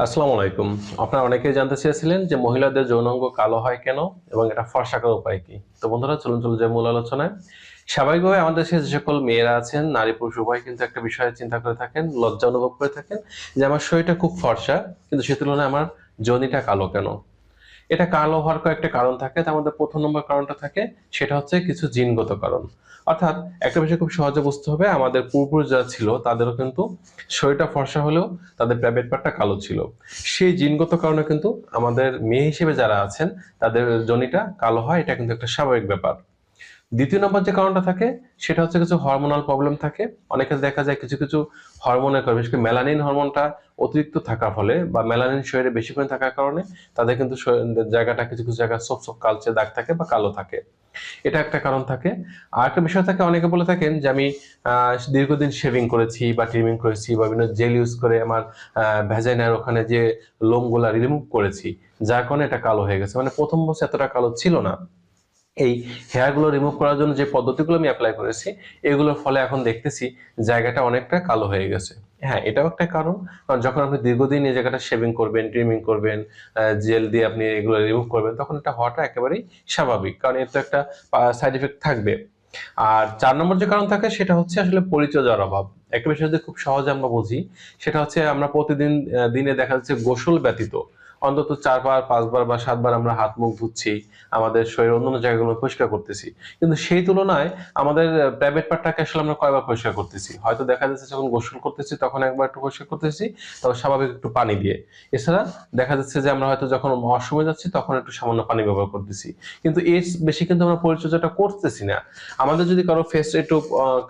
আসসালামু আলাইকুম। আপনারা অনেকেই জানতে চেয়েছিলেন যে মহিলাদের যৌনাঙ্গ কালো হয় কেন এবং এটা ফর্সা করার উপায় কি। তো বন্ধুরা, চলুন চলুন যে মূল আলোচনায়। স্বাভাবিকভাবে আমাদের দেশে যে সকল মেয়েরা আছেন, নারী পুরুষ উভয় কিন্তু একটা বিষয়ে চিন্তা করে থাকেন, লজ্জা অনুভব করে থাকেন যে আমার শরীরটা খুব ফর্সা, কিন্তু সে তুলনায় আমার যোনিটা কালো কেন? এটা কালো হওয়ার কয়েকটা কারণ থাকে, তার মধ্যে প্রথম নম্বর কারণটা থাকে, সেটা হচ্ছে কিছু জিনগত কারণ। অর্থাৎ একটা বিষয় খুব সহজে বুঝতে হবে, আমাদের পূর্বপুরুষ যারা ছিল, তাদেরও কিন্তু শরীরটা ফর্সা হলেও তাদের প্রাইভেট পার্টটা কালো ছিল। সেই জিনগত কারণে কিন্তু আমাদের মেয়ে হিসেবে যারা আছেন, তাদের জনিটা কালো হয়, এটা কিন্তু একটা স্বাভাবিক ব্যাপার। দ্বিতীয় নম্বর যে কারণটা থাকে, সেটা হচ্ছে কিছু হরমোনাল প্রবলেম থাকে। অনেকে দেখা যায় কিছু কিছু হরমোনের কারণে, বিশেষ করে মেলানিন হরমোনটা অতিরিক্ত থাকার ফলে বা মেলানিন শরীরে বেশি পরিমাণে থাকার কারণে তাদের কিন্তু জায়গাটা কিছু কিছু জায়গায় সব সব কালচে দাগ থাকে বা কালো থাকে। এটা একটা কারণ থাকে। আর একটা বিষয় থাকে, অনেকে বলে থাকেন যে আমি দীর্ঘদিন শেভিং করেছি বা ট্রিমিং করেছি বা বিভিন্ন জেল ইউজ করে আমার ভেজাইনার ওখানে যে লোমগুলা রিমুভ করেছি, যার কারণে এটা কালো হয়ে গেছে। মানে প্রথম বছর এতটা কালো ছিল না। এই হেয়ারগুলো রিমুভ করার জন্য যে পদ্ধতিগুলো আমি অ্যাপ্লাই করেছি, এগুলোর ফলে এখন দেখতেছি জায়গাটা অনেকটা কালো হয়ে গেছে। হ্যাঁ এটাও একটা কারণ। কারণ যখন আপনি দীর্ঘদিন এই জায়গাটা শেভিং করবেন ট্রিমিং করবেন জেল দিয়ে আপনি এগুলো রিমুভ করবেন, তখন এটা হওয়াটা একেবারেই স্বাভাবিক। কারণ এর তো একটা সাইড এফেক্ট থাকবে। আর চার নম্বর যে কারণ থাকে, সেটা হচ্ছে আসলে পরিচর্যার অভাব। একটা বিষয় যদি খুব সহজে আমরা বুঝি, সেটা হচ্ছে আমরা প্রতিদিন দিনে দেখা যাচ্ছে গোসল ব্যতীত। অন্তত চারবার, পাঁচবার বা সাতবার আমরা হাত মুখ ধুচ্ছি, আমাদের শরীর অন্যান্য জায়গাগুলো পরিষ্কার করতেছি। কিন্তু সেই তুলনায় আমাদের প্রাইভেট পার্টটাকে আসলে আমরা কয়বার পরিষ্কার করতেছি? হয়তো দেখা যাচ্ছে যখন গোসল করতেছি, তখন একবার একটু পরিষ্কার করতেছি তবে স্বাভাবিক একটু পানি দিয়ে। এছাড়া দেখা যাচ্ছে যে আমরা হয়তো যখন ওয়াশরুমে যাচ্ছি, তখন একটু সামান্য পানি ব্যবহার করতেছি। কিন্তু এর বেশি কিন্তু আমরা পরিচর্যাটা করতেছি না। আমাদের যদি কারও ফেস একটু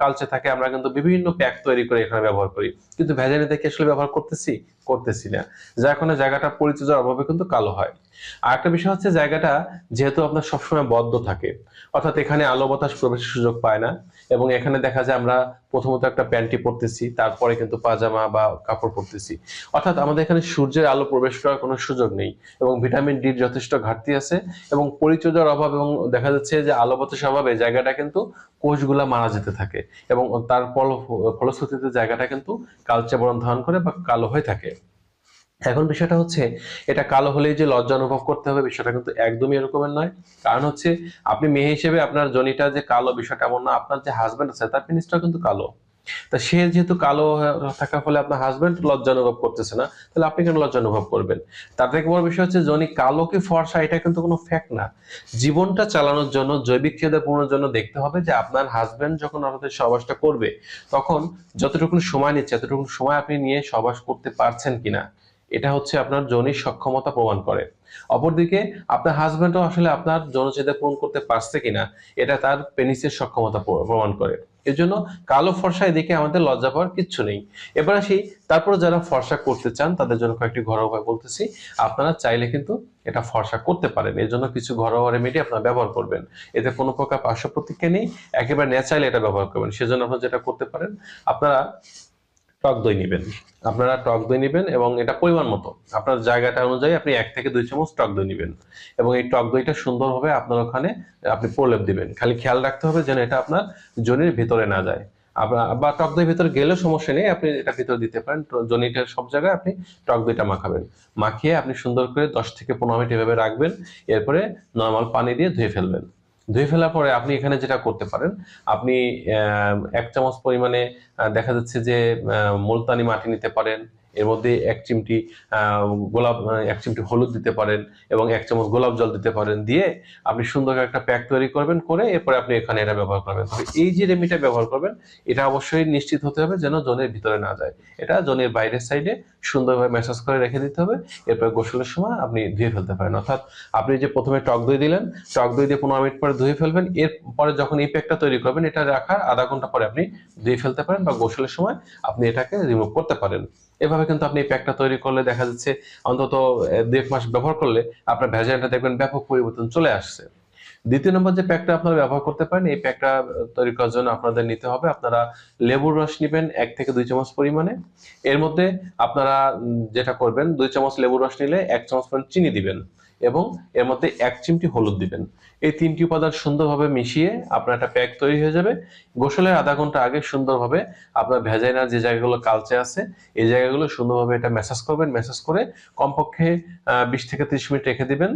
কালচে থাকে, আমরা কিন্তু বিভিন্ন প্যাক তৈরি করে এখানে ব্যবহার করি। কিন্তু ভেজালি থেকে আসলে ব্যবহার করতেছি? করতেছি না। যার কারণে জায়গাটা পরিচর্যার অভাবে কিন্তু কালো হয়। আর একটা বিষয় হচ্ছে জায়গাটা যেহেতু আপনার সবসময় বদ্ধ থাকে, অর্থাৎ এখানে আলো বাতাস প্রবেশের সুযোগ পায় না এবং এখানে দেখা যায় আমরা প্রথমত একটা প্যান্টি পরতেছি, তারপরে কিন্তু পাজামা বা কাপড় পরতেছি। অর্থাৎ আমাদের এখানে সূর্যের আলো প্রবেশ করার কোনো সুযোগ নেই এবং ভিটামিন ডির যথেষ্ট ঘাটতি আছে এবং পরিচর্যার অভাব এবং দেখা যাচ্ছে যে আলো বাতাসের অভাবে জায়গাটা কিন্তু কোষগুলা মারা যেতে থাকে এবং তার ফল, ফলশ্রুতিতে জায়গাটা কিন্তু কালচে বরণ ধারণ করে বা কালো হয়ে থাকে। এখন বিষয়টা হচ্ছে, এটা কালো হলেই যে লজ্জা অনুভব করতে হবে বিষয়টা কিন্তু একদমই এরকমের নয়। কারণ হচ্ছে, আপনি মেয়ে হিসেবে আপনার জনিটা যে কালো বিষয়টা এমন না, আপনার যে হাজবেন্ড আছে, তার পেনিসটাও কিন্তু কালো। তা সে যেহেতু কালো থাকার ফলে আপনার হাজবেন্ড লজ্জা অনুভব করতেছে না, তাহলে আপনি কেন লজ্জা অনুভব করবেন? তার থেকে বড় বিষয় হচ্ছে, জনি কালো কি ফর্সা, এটা কিন্তু কোনো ফ্যাক্ট না। জীবনটা চালানোর জন্য, জৈবিক চাহিদা পূরণের জন্য দেখতে হবে যে আপনার হাজবেন্ড যখন আপনাদের সহবাসটা করবে, তখন যতটুকু সময় নিচ্ছে, এতটুকু সময় আপনি নিয়ে সহবাস করতে পারছেন কিনা। এটা হচ্ছে আপনার যৌনিক সক্ষমতা প্রমাণ করে। অপরদিকে, আপনার হাজবেন্ডও আসলে আপনার যৌনচাহিদা পূরণ করতে পারছে কিনা, এটা তার পেনিসের সক্ষমতা প্রমাণ করে। এর জন্য কালো ফর্সা এদিকে আমাদের লজ্জা পাওয়ার কিচ্ছু নেই। এবার আসি, তারপরে যারা ফর্সা করতে চান, তাদের জন্য কয়েকটি ঘরোয়া উপায় বলতেছি। আপনারা চাইলে কিন্তু এটা ফর্সা করতে পারেন। এর জন্য কিছু ঘরোয়া রেমেডি আপনারা ব্যবহার করবেন। এতে কোনো প্রকার পার্শ্ব প্রতিক্রিয়া নেই। একেবারে ন্যাচারালি এটা ব্যবহার করবেন। সেজন্য আপনারা যেটা করতে পারেন, আপনারা টক দই নেবেন। আপনারা টক দই নেবেন এবং এটা পরিমাণ মতো। আপনার জায়গাটা অনুযায়ী আপনি এক থেকে দুই চামচ টক দই নেবেন। এবং এই টক দইটা সুন্দরভাবে আপনার ওখানে আপনি প্রলেপ দিবেন। খালি খেয়াল রাখতে হবে যেন এটা আপনার জনির ভিতরে না যায়। আপনার বা টক দই ভিতরে গেলেও সমস্যা নেই, আপনি এটা ভিতরে দিতে পারেন। তো জনিটার সব জায়গায় আপনি টক দইটা মাখাবেন। মাখিয়ে আপনি সুন্দর করে দশ থেকে পনেরো মিনিট এভাবে রাখবেন। এরপরে নর্মাল পানি দিয়ে ধুয়ে ফেলবেন। ধুয়ে ফেলার পরে আপনি এখানে যেটা করতে পারেন, আপনি এক চামচ পরিমাণে দেখা যাচ্ছে যে মুলতানি মাটি নিতে পারেন এর মধ্যে এক চিমটি গোলাপ এক চিমটি হলুদ দিতে পারেন এবং এক চামচ গোলাপ জল দিতে পারেন। দিয়ে আপনি সুন্দর একটা প্যাক তৈরি করবেন, করে এরপরে আপনি এখানে এটা ব্যবহার করবেন। তবে এই যে রেমিটা ব্যবহার করবেন, এটা অবশ্যই নিশ্চিত হতে হবে যেন জনের ভিতরে না যায়। এটা জনের বাইরের সাইডে সুন্দরভাবে ম্যাসাজ করে রেখে দিতে হবে। এরপরে গোসলের সময় আপনি ধুয়ে ফেলতে পারেন। অর্থাৎ আপনি যে প্রথমে টক দই দিলেন, টক দই দিয়ে পনেরো মিনিট পরে ধুয়ে ফেলবেন। এরপরে যখন এই প্যাকটা তৈরি করবেন, এটা রাখার আধা ঘণ্টা পরে আপনি ধুয়ে ফেলতে পারেন বা গোসলের সময় আপনি এটাকে রিমুভ করতে পারেন। এভাবে কিন্তু আপনি এই প্যাকটা তৈরি করলে দেখা যাচ্ছে অন্তত দেড় মাস ব্যবহার করলে আপনার ভ্যাজাইনটা দেখবেন ব্যাপক পরিবর্তন চলে আসছে। দ্বিতীয় নম্বর যে প্যাকটা আপনারা ব্যবহার করতে পারেন, এই প্যাকটা তৈরি করার জন্য আপনাদের নিতে হবে আপনারা লেবুর রস নেবেন এক থেকে দুই চামচ পরিমাণে। এর মধ্যে আপনারা যেটা করবেন, দুই চামচ লেবুর রস নিলে এক চামচ পরিমাণ চিনি দিবেন। এবং এর মধ্যে এক চিমটি হলুদ দিবেন। এই তিনটি উপাদান সুন্দরভাবে মিশিয়ে আপনার একটা প্যাক তৈরি হয়ে যাবে। গোসলের আধা ঘণ্টা আগে সুন্দরভাবে আপনার ভেজাইনার যে জায়গাগুলো কালচে আছে, এই জায়গাগুলো সুন্দরভাবে এটা ম্যাসাজ করবেন। ম্যাসাজ করে কমপক্ষে বিশ থেকে ত্রিশ মিনিট রেখে দিবেন।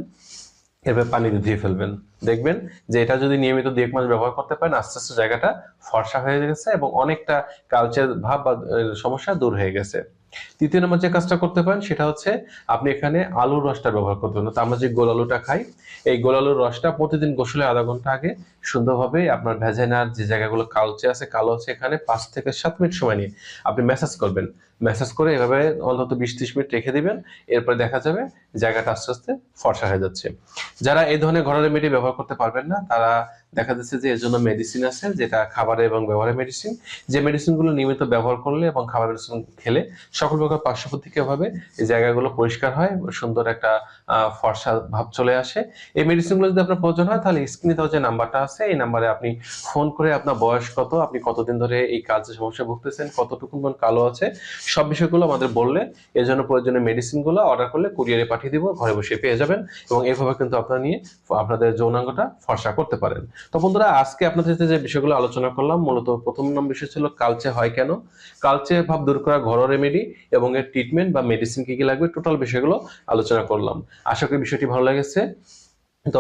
এরপর পানি দিয়ে ধুয়ে ফেলবেন। দেখবেন যে এটা যদি নিয়মিত দু এক মাস ব্যবহার করতে পারেন, আস্তে আস্তে জায়গাটা ফর্সা হয়ে গেছে এবং অনেকটা কালচার ভাব বা সমস্যা দূর হয়ে গেছে। তৃতীয় নম্বর যে কাজটা করতে পারেন, সেটা হচ্ছে আপনি এখানে আলুর রসটা ব্যবহার করতে পারেন। তো আমরা যে গোল আলুটা খাই, এই গোল আলুর রসটা প্রতিদিন গোসলে আধা ঘণ্টা আগে সুন্দরভাবে আপনার ভেজাইনার যে জায়গাগুলো কালচে আছে, কালো আছে এখানে পাঁচ থেকে সাত মিনিট সময় নিয়ে আপনি ম্যাসাজ করবেন। ম্যাসাজ করে এভাবে অন্তত বিশ ত্রিশ মিনিট রেখে দিবেন, এরপরে দেখা যাবে জায়গাটা আস্তে আস্তে ফর্সা হয়ে যাচ্ছে। যারা এই ধরনের ঘরের রেমেডি ব্যবহার করতে পারবেন না, তারা দেখা যাচ্ছে যে এর জন্য মেডিসিন আছে, যেটা খাবারে এবং ব্যবহারের মেডিসিন যে মেডিসিনগুলো নিয়মিত ব্যবহার করলে এবং খাবার মেডিসিন খেলে সকল প্রকার পার্শ্ব প্রতিক্রিয়াভাবে এই জায়গাগুলো পরিষ্কার হয়, সুন্দর একটা ফর্সা ভাব চলে আসে। এই মেডিসিনগুলো যদি আপনার প্রয়োজন হয়, তাহলে স্ক্রিনে দেওয়া যে নাম্বারটা আছে, এই নাম্বারে আপনি ফোন করে আপনার বয়স কত, আপনি কতদিন ধরে এই কাজের সমস্যা ভুগতেছেন, কতটুকু কালো আছে সব বিষয়গুলো আমাদের বললে, এর জন্য প্রয়োজনীয় মেডিসিনগুলো অর্ডার করলে কুরিয়ারে পাঠিয়ে দিব, ঘরে বসে পেয়ে যাবেন এবং এভাবে কিন্তু আপনারা নিয়ে আপনাদের যৌনাঙ্গটা ফর্সা করতে পারেন। তো বন্ধুরা, আজকে আপনাদের সাথে যে বিষয়গুলো আলোচনা করলাম, মূলত প্রথম নম্বর বিষয় ছিল কালচে হয় কেন? কালচে ভাব দূর করা ঘরোয়া রেমেডি এবং এর ট্রিটমেন্ট বা মেডিসিন কি কি লাগবে টোটাল বিষয়গুলো আলোচনা করলাম। আশা করি বিষয়টি ভালো লেগেছে। তো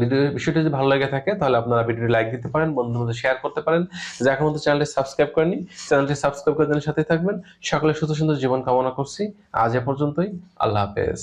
ভিডিও বিষয়টি যদি ভালো লেগে থাকে, তাহলে আপনারা ভিডিওটি লাইক দিতে পারেন বন্ধুর মধ্যে শেয়ার করতে পারেন। যে এখন মধ্যে চ্যানেলটি সাবস্ক্রাইব করেনি চ্যানেলটি সাবস্ক্রাইব করে সাথে থাকবেন। সকলে সুস্থ সুন্দর জীবন কামনা করছি। আজ এ পর্যন্তই। আল্লাহ হাফেজ।